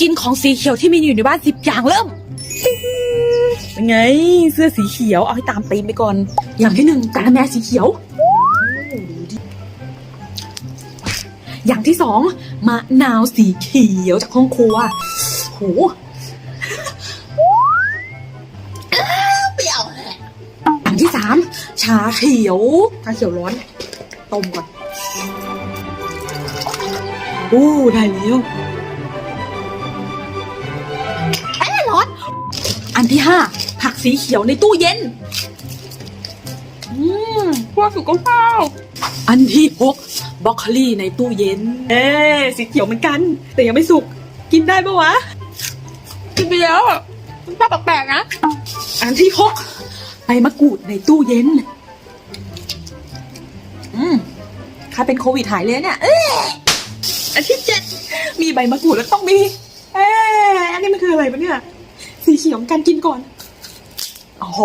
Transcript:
กินของสีเขียวที่มีอยู่ในบ้านสิบอย่างเริ่มเป็นไง เสื้อสีเขียวเอาให้ตามตีมไปก่อน อย่างที่หนึ่งกาละแมสีเขียว อย่างที่สองมะนาวสีเขียวจากห้องครัวโหเปรี้ยวอย่างที่สามชาเขียวชาเขียวร้อนต้มก่อน โอ้ ได้แล้ว อันที่ห้าผักสีเขียวในตู้เย็น อืมเพื่อสุขภาพอันที่หกบรอกโคลีในตู้เย็น เอ๊ะสีเขียวเหมือนกัน แต่ยังไม่สุก กินได้ปะวะ กินไปแล้วอะมันแปลกๆนะ อันที่หกใบมะกรูดในตู้เย็น อืมใครเป็นโควิดหายเลยเนี่ย เอ๊ะอันที่เจ็ดมีใบมะกรูดแล้วต้องมี เอ๊ะอันนี้มันคืออะไรปะเนี่ย สีเขียวเหมือนกันกินก่อน โอ้โห